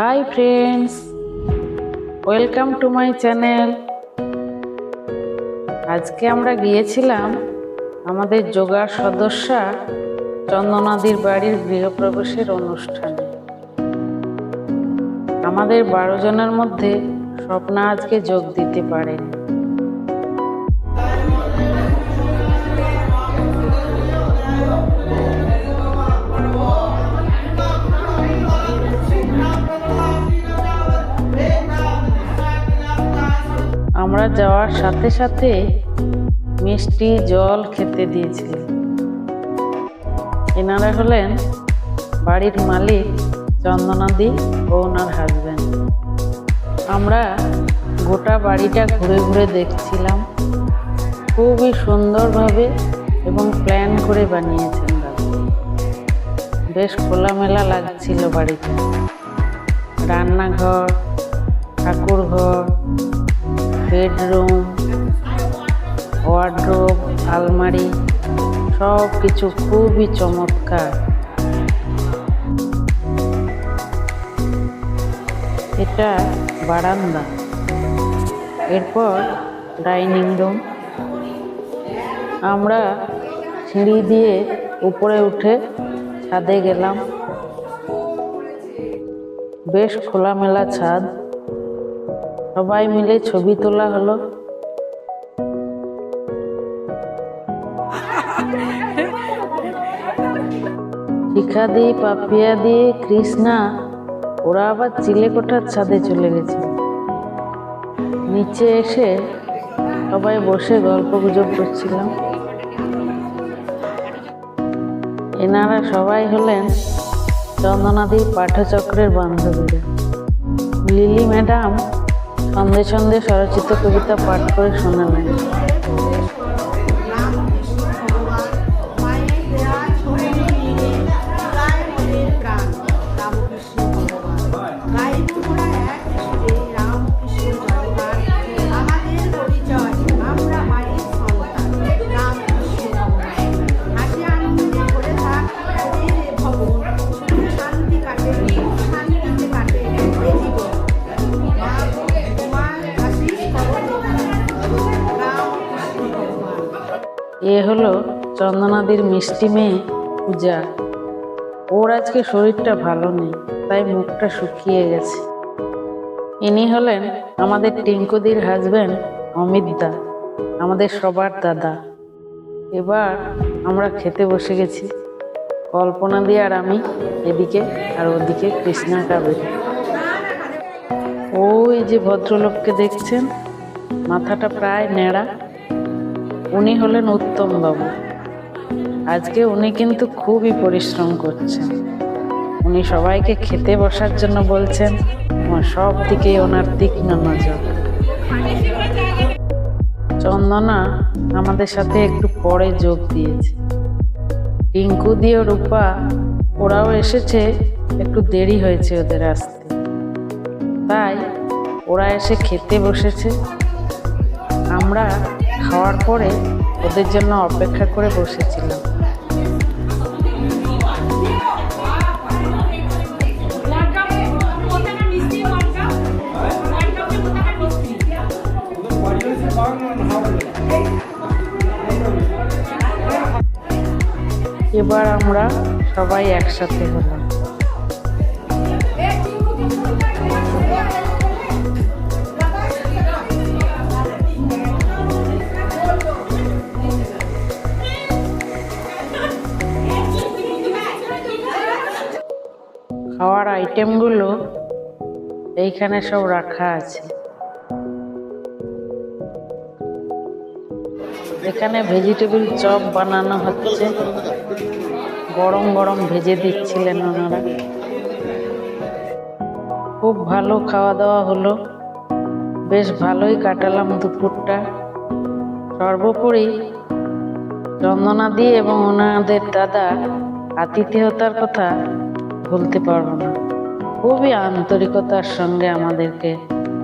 Hi friends welcome to my channel আজকে আমরা গিয়েছিলাম আমাদের যোগার সদস্যা চন্দনাদির বাড়ির গৃহপ্রবেশের অনুষ্ঠানে। আমাদের বারো জনের মধ্যে স্বপ্না আজকে যোগ দিতে পারেনি। আমরা যাওয়ার সাথে সাথে মিষ্টি জল খেতে দিয়েছিলেন। এনারা হলেন বাড়ির মালিক চন্দনাদি ও ওনার হাজব্যান্ড আমরা গোটা বাড়িটা ঘুরে ঘুরে দেখছিলাম। খুবই সুন্দরভাবে এবং প্ল্যান করে বানিয়েছেন দাদা। বেশ খোলামেলা লাগছিল বাড়িটা। রান্নাঘর ঠাকুর ঘর বেডরুম ওয়ার্ড্রোব আলমারি সব কিছু খুবই চমৎকার। এটা বারান্দা। এরপর ডাইনিং রুম। আমরা সিঁড়ি দিয়ে উপরে উঠে ছাদে গেলাম। বেশ খোলামেলা ছাদ। সবাই মিলে ছবি তোলা হলো। শিখা দি পাপিয়া দিয়ে কৃষ্ণা, ওরা আবার চিলেকোঠার ছাদে চলে গেছে। নিচে এসে সবাই বসে গল্প গুজব করছিলাম। এনারা সবাই হলেন চন্দনাদির পাঠচক্রের বান্ধবীরা। লিলি ম্যাডাম সন্ধে সন্ধে স্বরচিত কবিতা পাঠ করে শোনালেন। এ হলো চন্দনাদির মিষ্টি মেয়ে পূজা। ওর আজকে শরীরটা ভালো নেই, তাই মুখটা শুকিয়ে গেছে। ইনি হলেন আমাদের টিঙ্কুদির হাজব্যান্ড অমিত দা, আমাদের সবার দাদা। এবার আমরা খেতে বসে গেছি। কল্পনা দিয়ে আর আমি এদিকে আর ওদিকে কৃষ্ণা কাবেরী। ওই যে ভদ্রলোককে দেখছেন, মাথাটা প্রায় নেড়া উনি হলেন উত্তম বাবু আজকে উনি কিন্তু খুবই পরিশ্রম করছেন। উনি সবাইকে খেতে বসার জন্য বলছেন সব দিকে ওনার তীক্ষ্ণ নজর। চন্দনা আমাদের সাথে একটু পরে যোগ দিয়েছে। টিঙ্কু দিয়ে রূপা, ওরাও এসেছে, একটু দেরি হয়েছে ওদের আসতে। তাই ওরা এসে খেতে বসেছে। আমরা খাওয়ার পরে ওদের জন্য অপেক্ষা করে বসেছিলাম। এবার আমরা সবাই একসাথে হলাম। খাওয়ার আইটেমগুলো এইখানে সব রাখা আছে। এখানে ভেজিটেবল চপ বানানো হচ্ছে। গরম গরম ভেজে দিচ্ছিলেন ওনারা। খুব ভালো খাওয়া দাওয়া হলো। বেশ ভালোই কাটালাম দুপুরটা। সর্বোপরি চন্দনাদি এবং ওনাদের দাদা আতিথেয়তার কথা ভুলতে পারব না। খুবই আন্তরিকতার সঙ্গে আমাদেরকে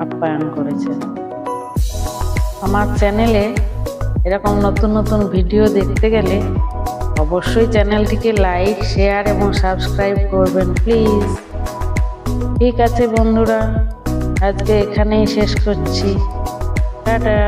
আপ্যায়ন করেছেন। আমার চ্যানেলে এরকম নতুন নতুন ভিডিও দেখতে গেলে অবশ্যই চ্যানেলটিকে লাইক, শেয়ার এবং সাবস্ক্রাইব করবেন, প্লিজ। ঠিক আছে বন্ধুরা, আজকে এখানেই শেষ করছি। টাটা।